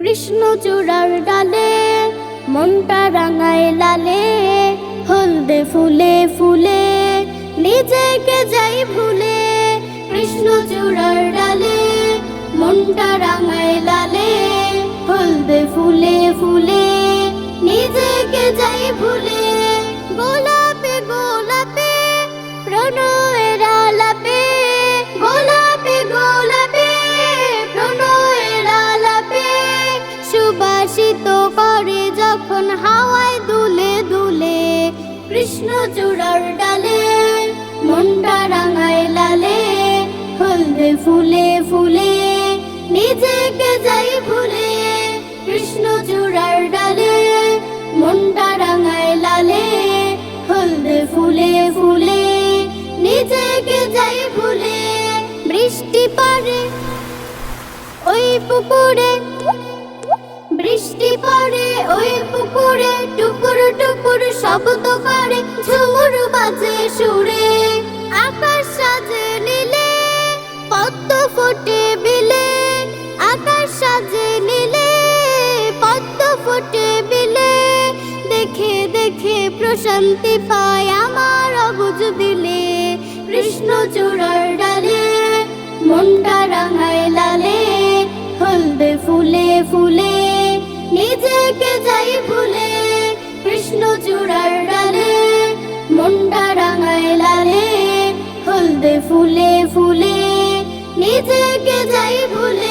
কৃষ্ণ চূড়ার ডালে, মনটা রাঙায় লালে, হলদে ফুলে ফুলে, নিজেকে যাই ভুলে। কৃষ্ণ চূড়ার ডালে, মনটা রাঙায় লালে, হলদে ফুলে কৃষ্ণ চূড়ার ডালে, মনটা রাঙায় লালে, হলদে ফুলে ফুলে, নিজেকে যাই ভুলে। কৃষ্ণ চূড়ার ডালে, মনটা রাঙায় লালে, হলদে ফুলে ফুলে, নিজেকে যাই ভুলে। বৃষ্টি পড়ে, ওই পুকুরে শব্দ করে ঝুমুর বাজে সুরে, আকাশ সাজে নীলে, পদ্ম ফোটে বিলে, আকাশ সাজে নীলে, পদ্ম ফোটে বিলে। দেখে দেখে প্রশান্তি পায় আমার অবুজ দিলে কৃষ্ণ চূড়ার ডালে, মনটা রাঙায় ফুলে ফুলে নিজেকে যাই ভুলে